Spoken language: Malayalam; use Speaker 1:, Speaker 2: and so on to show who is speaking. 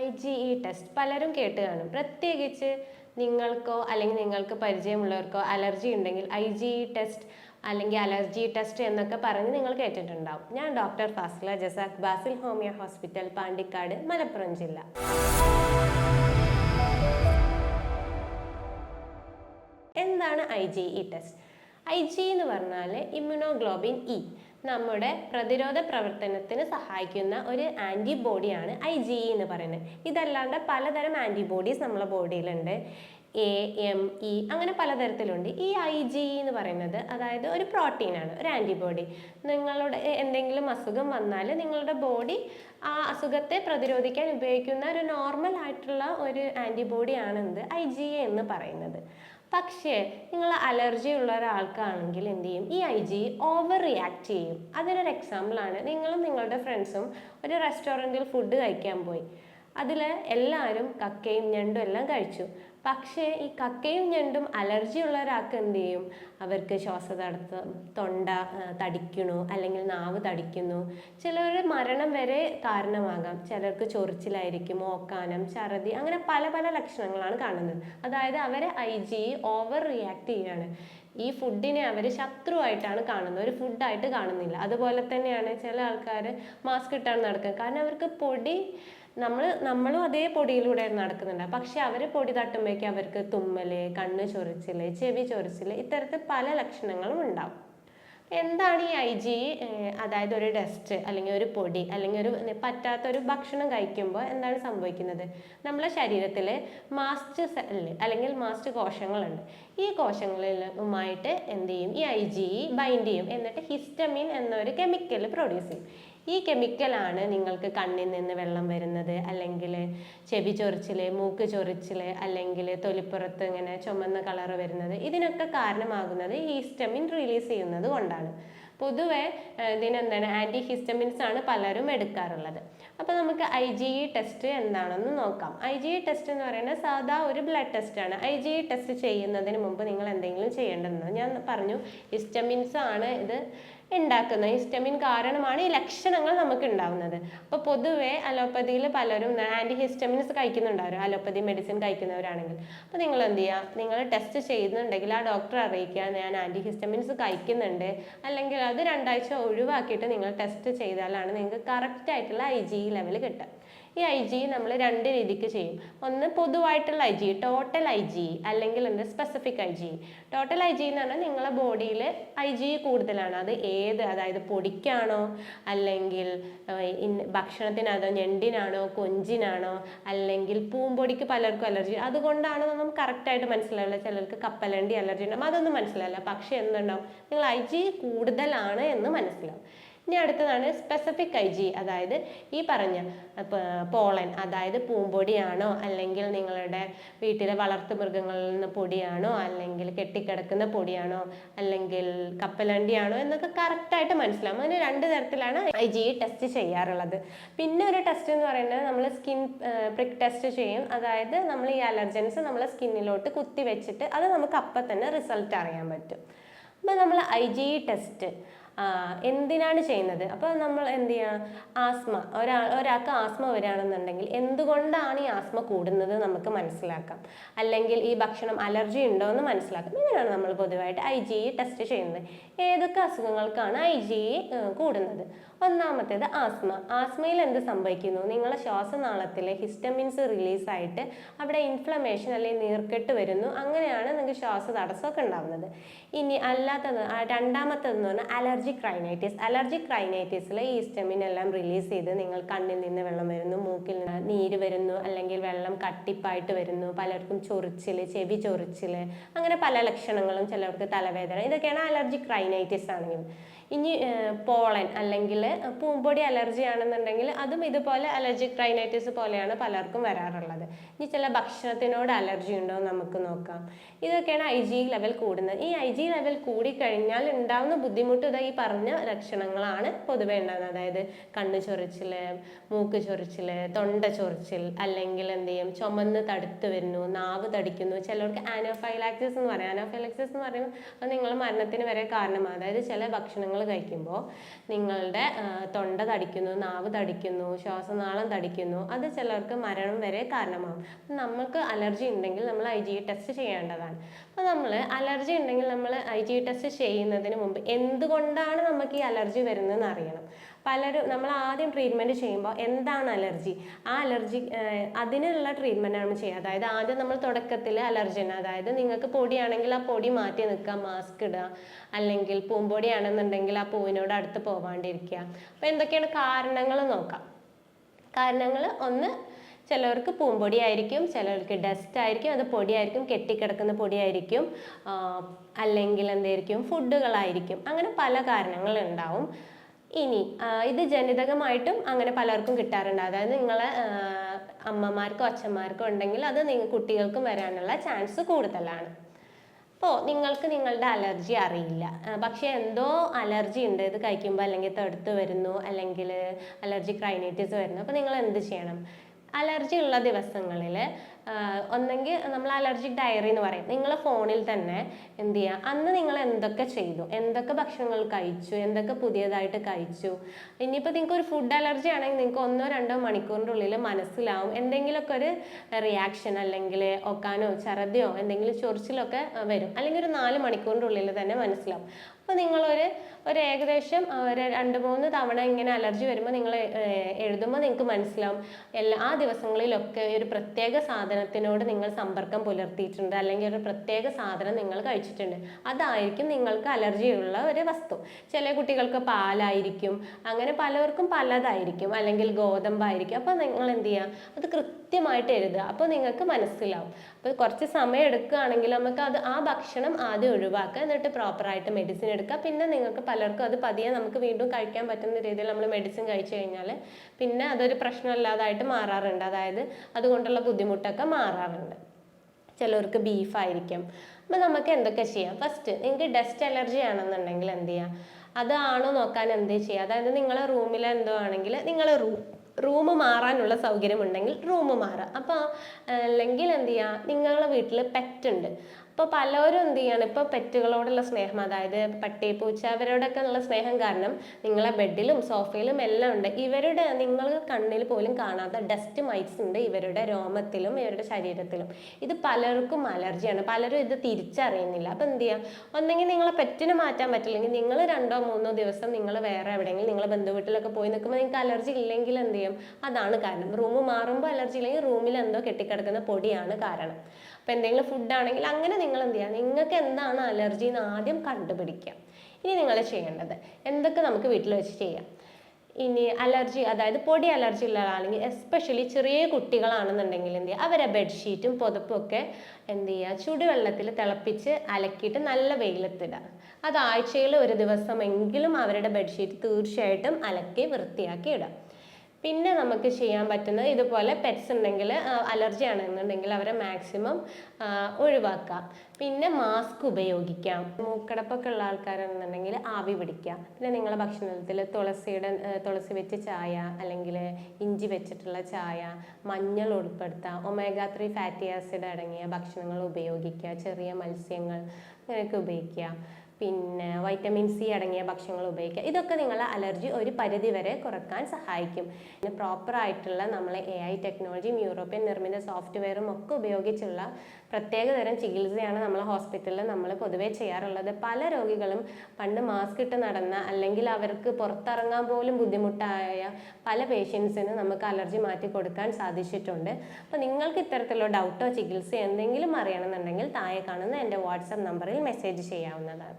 Speaker 1: ഐ ജി ഇ ടെസ്റ്റ് പലരും കേട്ട് കാണും. പ്രത്യേകിച്ച് നിങ്ങൾക്കോ അല്ലെങ്കിൽ നിങ്ങൾക്ക് പരിചയമുള്ളവർക്കോ അലർജി ഉണ്ടെങ്കിൽ ഐ ജി ഇ ടെസ്റ്റ് അല്ലെങ്കിൽ അലർജി ടെസ്റ്റ് എന്നൊക്കെ പറഞ്ഞ് നിങ്ങൾ കേട്ടിട്ടുണ്ടാവും. ഞാൻ doctor Fasla Jasak Basil homeo hospital Pandikkad Malappuram ജില്ല. എന്താണ് I G E test I G എന്ന് പറഞ്ഞാൽ ഇമ്മ്യൂണോഗ്ലോബിൻ ഇ നമ്മുടെ പ്രതിരോധ പ്രവർത്തനത്തിന് സഹായിക്കുന്ന ഒരു ആന്റിബോഡിയാണ് ഐ ജി ഇ എന്ന് പറയുന്നത്. ഇതല്ലാണ്ട് പലതരം ആന്റിബോഡീസ് നമ്മുടെ ബോഡിയിലുണ്ട് എ എം ഇ അങ്ങനെ പലതരത്തിലുണ്ട്. ഈ ഐ ജി ഇ എന്ന് പറയുന്നത് അതായത് ഒരു പ്രോട്ടീനാണ് ഒരു ആന്റിബോഡി നിങ്ങളുടെ എന്തെങ്കിലും അസുഖം വന്നാൽ നിങ്ങളുടെ ബോഡി ആ അസുഖത്തെ പ്രതിരോധിക്കാൻ ഉപയോഗിക്കുന്ന ഒരു നോർമൽ ആയിട്ടുള്ള ഒരു ആന്റിബോഡിയാണ് എന്ത് ഐ ജി എന്ന് പറയുന്നത്. പക്ഷേ നിങ്ങൾ അലർജി ഉള്ള ഒരാൾക്കാണെങ്കിൽ എന്ത് ചെയ്യും? ഈ ഐ ജി ഓവർ റിയാക്ട് ചെയ്യും. അതിനൊരു എക്സാമ്പിളാണ് നിങ്ങളും നിങ്ങളുടെ ഫ്രണ്ട്സും ഒരു റെസ്റ്റോറന്റിൽ ഫുഡ് കഴിക്കാൻ പോയി. അതിൽ എല്ലാവരും കക്കയും ഞണ്ടും എല്ലാം കഴിച്ചു. പക്ഷേ ഈ കക്കയും ഞണ്ടും അലർജി ഉള്ള ഒരാൾക്ക് എന്ത് ചെയ്യും അവർക്ക് ശ്വാസതടസ്സം തൊണ്ട തടിക്കണു അല്ലെങ്കിൽ നാവ് തടിക്കുന്നു. ചിലർ മരണം വരെ കാരണമാകാം. ചിലർക്ക് ചൊറിച്ചിലായിരിക്കും ഓക്കാനം ഛർദി അങ്ങനെ പല പല ലക്ഷണങ്ങളാണ് കാണുന്നത്. അതായത് അവരെ ഐ ജി ഓവർ റിയാക്ട് ചെയ്യാണ്. ഈ ഫുഡിനെ അവർ ശത്രുവായിട്ടാണ് കാണുന്നത്. ഒരു ഫുഡായിട്ട് കാണുന്നില്ല. അതുപോലെ തന്നെയാണ് ചില ആൾക്കാർ മാസ്ക് ഇട്ടാണ് നടക്കുന്നത് കാരണം അവർക്ക് പൊടി നമ്മൾ നമ്മളും അതേ പൊടിയിലൂടെ നടക്കുന്നുണ്ട്. പക്ഷെ അവർ പൊടി തട്ടുമ്പോഴേക്ക് അവർക്ക് തുമ്മൽ കണ്ണ് ചൊറിച്ചിൽ ചെവി ചൊറിച്ചിൽ ഇത്തരത്തിൽ പല ലക്ഷണങ്ങളും ഉണ്ടാവും. എന്താണ് ഈ ഐ ജി അതായത് ഒരു ഡസ്റ്റ് അല്ലെങ്കിൽ ഒരു പൊടി അല്ലെങ്കിൽ ഒരു പറ്റാത്ത ഒരു ഭക്ഷണം കഴിക്കുമ്പോൾ എന്താണ് സംഭവിക്കുന്നത്? നമ്മളെ ശരീരത്തിൽ മാസ്റ്റ് സെല്ല് അല്ലെങ്കിൽ മാസ്റ്റ് കോശങ്ങളുണ്ട്. ഈ കോശങ്ങളിലുമായിട്ട് എന്ത് ചെയ്യും? ഈ ഐ ജി ബൈൻഡ് ചെയ്യും. എന്നിട്ട് ഹിസ്റ്റമിൻ എന്നൊരു കെമിക്കൽ പ്രൊഡ്യൂസ് ചെയ്യും. ഈ കെമിക്കലാണ് നിങ്ങൾക്ക് കണ്ണിൽ നിന്ന് വെള്ളം വരുന്നത്. അല്ലെങ്കിൽ ചെവി ചൊറിച്ചിൽ മൂക്ക് ചൊറിച്ചിൽ അല്ലെങ്കിൽ തൊലിപ്പുറത്ത് ഇങ്ങനെ ചുമന്ന കളർ വരുന്നത്. ഇതിനൊക്കെ കാരണമാകുന്നത് ഈ ഹിസ്റ്റമിൻ റിലീസ് ചെയ്യുന്നത് കൊണ്ടാണ്. പൊതുവെ ഇതിനെന്താണ് ആന്റി ഹിസ്റ്റമിൻസ് ആണ് പലരും എടുക്കാറുള്ളത്. അപ്പോൾ നമുക്ക് ഐ ജി ഇ ടെസ്റ്റ് എന്താണെന്ന് നോക്കാം. ഐ ജി ഇ ടെസ്റ്റ് എന്ന് പറയുന്നത് സാധാ ഒരു ബ്ലഡ് ടെസ്റ്റാണ് ഐ ജി ഇ ടെസ്റ്റ് ചെയ്യുന്നതിന് മുമ്പ് നിങ്ങൾ എന്തെങ്കിലും ചെയ്യേണ്ടതെന്ന് ഞാൻ പറഞ്ഞു ഹിസ്റ്റമിൻസ് ആണ് ഇത് ഉണ്ടാക്കുന്നത്. ഹിസ്റ്റമിൻ കാരണമാണ് ഈ ലക്ഷണങ്ങൾ നമുക്ക് ഉണ്ടാവുന്നത്. അപ്പോൾ പൊതുവേ അലോപ്പതിയിൽ പലരും ആന്റി ഹിസ്റ്റമിൻസ് കഴിക്കുന്നുണ്ടാവും അലോപ്പതി മെഡിസിൻ കഴിക്കുന്നവരാണെങ്കിൽ. അപ്പോൾ നിങ്ങൾ എന്ത് ചെയ്യുക? നിങ്ങൾ ടെസ്റ്റ് ചെയ്യുന്നുണ്ടെങ്കിൽ ആ ഡോക്ടർ അറിയിക്കുക ഞാൻ ആന്റി ഹിസ്റ്റമിൻസ് കഴിക്കുന്നുണ്ട്. അല്ലെങ്കിൽ അത് രണ്ടാഴ്ച ഒഴിവാക്കിയിട്ട് നിങ്ങൾ ടെസ്റ്റ് ചെയ്താലാണ് നിങ്ങൾക്ക് കറക്റ്റ് ആയിട്ടുള്ള ഐ ജി ലെവൽ കിട്ടുക. ഈ ഐ ജി നമ്മൾ രണ്ട് രീതിക്ക് ചെയ്യും. ഒന്ന് പൊതുവായിട്ടുള്ള I G total I G അല്ലെങ്കിൽ എന്ത് specific I G total I G എന്ന് പറഞ്ഞാൽ നിങ്ങളെ ബോഡിയിൽ ഐ ജി കൂടുതലാണ്. അത് ഏത്? അതായത് പൊടിക്കാണോ? അല്ലെങ്കിൽ ഭക്ഷണത്തിനതോ ഞണ്ടിനാണോ? കൊഞ്ചിനാണോ? അല്ലെങ്കിൽ പൂമ്പൊടിക്ക് പലർക്കും അലർജി അതുകൊണ്ടാണെന്നൊന്നും കറക്റ്റായിട്ട് മനസ്സിലാവില്ല ചിലർക്ക് കപ്പലണ്ടി അലർജി ഉണ്ടാവും. അതൊന്നും മനസ്സിലാവില്ല. പക്ഷേ എന്തുണ്ടാവും? നിങ്ങൾ ഐ ജി കൂടുതലാണ് എന്ന് മനസ്സിലാവും. ഇനി അടുത്തതാണ് സ്പെസിഫിക് ഐ ജി അതായത് ഈ പറഞ്ഞ പോളൻ അതായത് പൂമ്പൊടിയാണോ അല്ലെങ്കിൽ നിങ്ങളുടെ വീട്ടിലെ വളർത്തു മൃഗങ്ങളിൽ നിന്ന് പൊടിയാണോ അല്ലെങ്കിൽ കെട്ടിക്കിടക്കുന്ന പൊടിയാണോ അല്ലെങ്കിൽ കപ്പലണ്ടിയാണോ എന്നൊക്കെ കറക്റ്റായിട്ട് മനസ്സിലാവും. അങ്ങനെ രണ്ട് തരത്തിലാണ് ഐ ജി ടെസ്റ്റ് ചെയ്യാറുള്ളത്. പിന്നെ ഒരു ടെസ്റ്റ് എന്ന് പറയുന്നത് നമ്മൾ സ്കിൻ പ്രിക് ടെസ്റ്റ് ചെയ്യും. അതായത് നമ്മൾ ഈ അലർജൻസ് നമ്മളെ സ്കിന്നിലോട്ട് കുത്തി വെച്ചിട്ട് അത് നമുക്ക് അപ്പം തന്നെ റിസൾട്ട് അറിയാൻ പറ്റും. അപ്പോൾ നമ്മൾ ഐ ജി ടെസ്റ്റ് എന്തിനാണ് ചെയ്യുന്നത്? അപ്പോൾ നമ്മൾ എന്ത് ചെയ്യുക ആസ്മ. ഒരാൾ ഒരാൾക്ക് ആസ്മ വരികയാണെന്നുണ്ടെങ്കിൽ എന്തുകൊണ്ടാണ് ഈ ആസ്മ കൂടുന്നത് നമുക്ക് മനസ്സിലാക്കാം. അല്ലെങ്കിൽ ഈ ഭക്ഷണം അലർജി ഉണ്ടോ എന്ന് മനസ്സിലാക്കാം. ഇതിനാണ് നമ്മൾ പൊതുവായിട്ട് ഐ ജി ടെസ്റ്റ് ചെയ്യുന്നത്. ഏതൊക്കെ അസുഖങ്ങൾക്കാണ് ഐ ജി കൂടുന്നത്? ഒന്നാമത്തേത് ആസ്മ. ആസ്മയിൽ എന്ത് സംഭവിക്കുന്നു? നിങ്ങളെ ശ്വാസനാളത്തിലെ ഹിസ്റ്റമിൻസ് റിലീസായിട്ട് അവിടെ ഇൻഫ്ലമേഷൻ അല്ലെങ്കിൽ നീർക്കെട്ട് വരുന്നു. അങ്ങനെയാണ് നിങ്ങൾക്ക് ശ്വാസ തടസ്സമൊക്കെ ഉണ്ടാവുന്നത്. ഇനി അല്ലാത്തത് രണ്ടാമത്തതെന്ന് പറഞ്ഞാൽ അലർജിക് ക്രൈനൈറ്റിസ് അലർജിക് ക്രൈനൈറ്റിസിൽ ഈ ഹിസ്റ്റമിൻ എല്ലാം റിലീസ് ചെയ്ത് നിങ്ങൾ കണ്ണിൽ നിന്ന് വെള്ളം വരുന്നു മൂക്കിൽ നിന്ന് നീര് വരുന്നു അല്ലെങ്കിൽ വെള്ളം കട്ടിപ്പായിട്ട് വരുന്നു പലർക്കും ചൊറിച്ചിൽ ചെവി ചൊറിച്ചിൽ അങ്ങനെ പല ലക്ഷണങ്ങളും ചിലർക്ക് തലവേദന ഇതൊക്കെയാണ് അലർജി ക്രൈനൈറ്റിസ് ആണെങ്കിൽ ഇനി പോളൻ അല്ലെങ്കിൽ പൂമ്പൊടി അലർജി ആണെന്നുണ്ടെങ്കിൽ അതും ഇതുപോലെ അലർജിക് റൈനൈറ്റിസ് പോലെയാണ് പലർക്കും വരാറുള്ളത്. ഇനി ചില ഭക്ഷണത്തിനോട് അലർജി ഉണ്ടോ നമുക്ക് നോക്കാം. ഇതൊക്കെയാണ് ഐ ജി ലെവൽ കൂടുന്നത്. ഈ ഐ ജി ലെവൽ കൂടിക്കഴിഞ്ഞാൽ ഉണ്ടാവുന്ന ബുദ്ധിമുട്ട് ഇതാ ഈ പറഞ്ഞ ലക്ഷണങ്ങളാണ് പൊതുവെ ഉണ്ടാകുന്നത് അതായത് കണ്ണ് ചൊറിച്ചിൽ മൂക്ക് ചൊറിച്ചിൽ തൊണ്ട ചൊറിച്ചിൽ അല്ലെങ്കിൽ എന്ത് ചെയ്യും? ചുമന്ന് തടുത്ത് വരുന്നു നാവ് തടിക്കുന്നു. ചിലർക്ക് ആനോഫൈലാക്സിസ് എന്ന് പറയും. ആനോഫൈലാക്സിസ് എന്ന് പറയുമ്പോൾ അത് നിങ്ങൾ മരണത്തിന് വരെ കാരണമാണ് അതായത് ചില ഭക്ഷണങ്ങൾ കഴിക്കുമ്പോൾ നിങ്ങളുടെ തൊണ്ട തടിക്കുന്നു നാവ് തടിക്കുന്നു ശ്വാസനാളം തടിക്കുന്നു അത് ചിലർക്ക് മരണം വരെ കാരണമാകും നമുക്ക് അലർജി ഉണ്ടെങ്കിൽ നമ്മൾ ഐ ജി ടെസ്റ്റ് ചെയ്യേണ്ടതാണ്. അപ്പോൾ നമ്മൾ അലർജി ഉണ്ടെങ്കിൽ നമ്മൾ ഐ ജി ടെസ്റ്റ് ചെയ്യുന്നതിന് മുമ്പ് എന്തുകൊണ്ടാണ് നമുക്ക് ഈ അലർജി വരുന്നതെന്ന് അറിയണം. പലരും നമ്മൾ ആദ്യം ട്രീറ്റ്മെന്റ് ചെയ്യുമ്പോൾ എന്താണ് അലർജി ആ അലർജി അതിനുള്ള ട്രീറ്റ്മെന്റാണ് നമ്മൾ ചെയ്യുക. അതായത് ആദ്യം നമ്മൾ തുടക്കത്തിൽ അലർജൻ അതായത് നിങ്ങൾക്ക് പൊടിയാണെങ്കിൽ ആ പൊടി മാറ്റി നിൽക്കുക മാസ്ക് ഇടുക. അല്ലെങ്കിൽ പൂമ്പൊടിയാണെന്നുണ്ടെങ്കിൽ ആ പൂവിനോട് അടുത്ത് പോവാണ്ടിരിക്കുക. അപ്പോൾ എന്തൊക്കെയാണ് കാരണങ്ങൾ നോക്കാം. കാരണങ്ങൾ ഒന്ന് ചിലവർക്ക് പൂമ്പൊടി ആയിരിക്കും ചിലർക്ക് ഡസ്റ്റ് ആയിരിക്കും അത് പൊടിയായിരിക്കും കെട്ടിക്കിടക്കുന്ന പൊടിയായിരിക്കും അല്ലെങ്കിൽ എന്തായിരിക്കും ഫുഡുകളായിരിക്കും അങ്ങനെ പല കാരണങ്ങളുണ്ടാവും ഇനി ഇത് ജനിതകമായിട്ടും അങ്ങനെ പലർക്കും കിട്ടാറുണ്ട്. അതായത് നിങ്ങളെ അമ്മമാർക്കോ അച്ഛന്മാർക്കോ ഉണ്ടെങ്കിൽ അത് കുട്ടികൾക്കും വരാനുള്ള ചാൻസ് കൂടുതലാണ്. അപ്പോൾ നിങ്ങൾക്ക് നിങ്ങളുടെ അലർജി അറിയില്ല. പക്ഷേ എന്തോ അലർജി ഉണ്ട്. ഇത് കഴിക്കുമ്പോൾ അല്ലെങ്കിൽ തടുത്ത് വരുന്നു അല്ലെങ്കിൽ അലർജി ക്രൈനൈറ്റിസ് വരുന്നു. അപ്പോൾ നിങ്ങൾ എന്ത് ചെയ്യണം? അലർജി ഉള്ള ദിവസങ്ങളിൽ ഒന്നെങ്കിൽ നമ്മൾ അലർജിക് ഡയറി എന്ന് പറയും. നിങ്ങൾ ഫോണിൽ തന്നെ എന്ത് ചെയ്യുക അന്ന് നിങ്ങൾ എന്തൊക്കെ ചെയ്തു? എന്തൊക്കെ ഭക്ഷണങ്ങൾ കഴിച്ചു? എന്തൊക്കെ പുതിയതായിട്ട് കഴിച്ചു? ഇനിയിപ്പോൾ നിങ്ങൾക്ക് ഒരു ഫുഡ് അലർജി ആണെങ്കിൽ നിങ്ങൾക്ക് ഒന്നോ രണ്ടോ മണിക്കൂറിന്റെ ഉള്ളിൽ മനസ്സിലാവും. എന്തെങ്കിലുമൊക്കെ ഒരു റിയാക്ഷൻ അല്ലെങ്കിൽ ഒക്കാനോ ഛർദിയോ എന്തെങ്കിലും ചൊറിച്ചിലൊക്കെ വരും. അല്ലെങ്കിൽ ഒരു നാല് മണിക്കൂറിന്റെ ഉള്ളിൽ തന്നെ മനസ്സിലാവും. അപ്പോൾ നിങ്ങളൊരു ഒരു ഏകദേശം ഒരു രണ്ട് മൂന്ന് തവണ ഇങ്ങനെ അലർജി വരുമ്പോൾ നിങ്ങൾ എഴുതുമ്പോൾ നിങ്ങൾക്ക് മനസ്സിലാവും. എല്ലാ ആ ദിവസങ്ങളിലൊക്കെ ഒരു പ്രത്യേക സാധനത്തിനോട് നിങ്ങൾ സമ്പർക്കം പുലർത്തിയിട്ടുണ്ട്. അല്ലെങ്കിൽ ഒരു പ്രത്യേക സാധനം നിങ്ങൾ കഴിച്ചിട്ടുണ്ട്. അതായിരിക്കും നിങ്ങൾക്ക് അലർജിയുള്ള ഒരു വസ്തു. ചില കുട്ടികൾക്ക് പാലായിരിക്കും. അങ്ങനെ പലർക്കും പലതായിരിക്കും. അല്ലെങ്കിൽ ഗോതമ്പായിരിക്കും. അപ്പോൾ നിങ്ങൾ എന്ത് ചെയ്യുക? അത് കൃത്യമായിട്ട് എഴുതുക. അപ്പോൾ നിങ്ങൾക്ക് മനസ്സിലാവും. അപ്പോൾ കുറച്ച് സമയം എടുക്കുകയാണെങ്കിൽ നമുക്ക് അത് ആ ഭക്ഷണം ആദ്യം ഒഴിവാക്കുക എന്നിട്ട് പ്രോപ്പറായിട്ട് മെഡിസിൻ എടുക്കുക. പിന്നെ നിങ്ങൾക്ക് പലർക്കും അത് പതിയെ നമുക്ക് വീണ്ടും കഴിക്കാൻ പറ്റുന്ന രീതിയിൽ നമ്മൾ മെഡിസിൻ കഴിച്ചു കഴിഞ്ഞാൽ പിന്നെ അതൊരു പ്രശ്നമില്ലാതായിട്ട് മാറാറുണ്ട്. അതായത് അതുകൊണ്ടുള്ള ബുദ്ധിമുട്ടൊക്കെ മാറാറുണ്ട്. ചിലർക്ക് ബീഫായിരിക്കും അപ്പം നമുക്ക് എന്തൊക്കെ ചെയ്യാം? ഫസ്റ്റ് നിങ്ങൾക്ക് ഡസ്റ്റ് അലർജി ആണെന്നുണ്ടെങ്കിൽ എന്ത് ചെയ്യാം? അതാണോ നോക്കാൻ എന്ത് ചെയ്യുക അതായത് നിങ്ങളെ റൂമിൽ എന്തോ ആണെങ്കിൽ നിങ്ങളെ റൂം റൂം മാറാനുള്ള സൗകര്യം ഉണ്ടെങ്കിൽ റൂം മാറാം അപ്പോൾ അല്ലെങ്കിൽ എന്ത് ചെയ്യുക നിങ്ങളുടെ വീട്ടിൽ പെറ്റ് ഉണ്ട്. അപ്പോൾ പലരും എന്ത് ചെയ്യാണ് ഇപ്പോൾ പെറ്റുകളോടുള്ള സ്നേഹം അതായത് പട്ടി പൂച്ച അവരോടൊക്കെ ഉള്ള സ്നേഹം കാരണം നിങ്ങളെ ബെഡിലും സോഫയിലും എല്ലാം ഉണ്ട്. ഇവരുടെ നിങ്ങൾ കണ്ണിൽ പോലും കാണാത്ത ഡസ്റ്റ് മൈറ്റ്സ് ഉണ്ട് ഇവരുടെ രോമത്തിലും ഇവരുടെ ശരീരത്തിലും. ഇത് പലർക്കും അലർജിയാണ് പലരും ഇത് തിരിച്ചറിയുന്നില്ല. അപ്പോൾ എന്ത് ചെയ്യാം? ഒന്നെങ്കിൽ നിങ്ങളെ പെറ്റിനെ മാറ്റാൻ പറ്റില്ലെങ്കിൽ നിങ്ങൾ രണ്ടോ മൂന്നോ ദിവസം നിങ്ങൾ വേറെ എവിടെയെങ്കിലും നിങ്ങളെ ബന്ധു വീട്ടിലൊക്കെ പോയി നിൽക്കുമ്പോൾ നിങ്ങൾക്ക് അലർജി ഇല്ലെങ്കിൽ എന്ത് ചെയ്യും? അതാണ് കാരണം. റൂം മാറുമ്പോൾ അലർജി ഇല്ലെങ്കിൽ റൂമിൽ എന്തോ കെട്ടിക്കിടക്കുന്ന പൊടിയാണ് കാരണം. അപ്പോൾ എന്തെങ്കിലും ഫുഡ് ആണെങ്കിൽ അങ്ങനെ നിങ്ങൾ എന്ത് ചെയ്യുക നിങ്ങൾക്ക് എന്താണ് അലർജി എന്ന് ആദ്യം കണ്ടുപിടിക്കുക. ഇനി നിങ്ങൾ ചെയ്യേണ്ടത് എന്തൊക്കെ നമുക്ക് വീട്ടിൽ വെച്ച് ചെയ്യാം? ഇനി അലർജി അതായത് പൊടി അലർജി ഉള്ള ആളാണെങ്കിൽ എസ്പെഷ്യലി ചെറിയ കുട്ടികളാണെന്നുണ്ടെങ്കിൽ എന്ത് ചെയ്യുക? അവരെ ബെഡ്ഷീറ്റും പുതപ്പും ഒക്കെ എന്ത് ചെയ്യുക? ചുടുവെള്ളത്തിൽ തിളപ്പിച്ച് അലക്കിയിട്ട് നല്ല വെയിലത്തിടുക. അത് ആഴ്ചയിൽ ഒരു ദിവസമെങ്കിലും അവരുടെ ബെഡ്ഷീറ്റ് തീർച്ചയായിട്ടും അലക്കി വൃത്തിയാക്കി ഇടുക. പിന്നെ നമുക്ക് ചെയ്യാൻ പറ്റുന്നത് ഇതുപോലെ പെറ്റ്സ് ഉണ്ടെങ്കിൽ അലർജി ആണെന്നുണ്ടെങ്കിൽ അവരെ മാക്സിമം ഒഴിവാക്കാം. പിന്നെ മാസ്ക് ഉപയോഗിക്കാം. മൂക്കടപ്പൊക്കെ ഉള്ള ആൾക്കാരാണെന്നുണ്ടെങ്കിൽ ആവി പിടിക്കാം പിന്നെ നിങ്ങളുടെ ഭക്ഷണത്തിൽ തുളസിയുടെ തുളസി വെച്ച് ചായ അല്ലെങ്കിൽ ഇഞ്ചി വെച്ചിട്ടുള്ള ചായ മഞ്ഞൾ ഉൾപ്പെടുത്താം. ഒമേഗ ത്രീ ഫാറ്റി ആസിഡ് അടങ്ങിയ ഭക്ഷണങ്ങൾ ഉപയോഗിക്കുക. ചെറിയ മത്സ്യങ്ങൾ അങ്ങനെയൊക്കെ ഉപയോഗിക്കുക. പിന്നെ വൈറ്റമിൻ സി അടങ്ങിയ ഭക്ഷണങ്ങൾ ഉപയോഗിക്കുക. ഇതൊക്കെ നിങ്ങളെ അലർജി ഒരു പരിധി വരെ കുറയ്ക്കാൻ സഹായിക്കും. പിന്നെ പ്രോപ്പർ ആയിട്ടുള്ള നമ്മളെ എ ഐ ടെക്നോളജിയും യൂറോപ്യൻ നിർമ്മിത സോഫ്റ്റ്വെയറും ഒക്കെ ഉപയോഗിച്ചുള്ള പ്രത്യേക തരം ചികിത്സയാണ് നമ്മളെ ഹോസ്പിറ്റലിൽ നമ്മൾ പൊതുവെ ചെയ്യാറുള്ളത്. പല രോഗികളും പണ്ട് മാസ്ക് ഇട്ട് നടന്ന അല്ലെങ്കിൽ അവർക്ക് പുറത്തിറങ്ങാൻ പോലും ബുദ്ധിമുട്ടായ പല പേഷ്യൻസിന് നമുക്ക് അലർജി മാറ്റി കൊടുക്കാൻ സാധിച്ചിട്ടുണ്ട്. അപ്പോൾ നിങ്ങൾക്ക് ഇത്തരത്തിലുള്ള ഡൗട്ടോ ചികിത്സയോ എന്തെങ്കിലും അറിയണമെന്നുണ്ടെങ്കിൽ താഴെ കാണുന്ന എന്റെ വാട്സപ്പ് നമ്പറിൽ മെസ്സേജ് ചെയ്യാവുന്നതാണ്.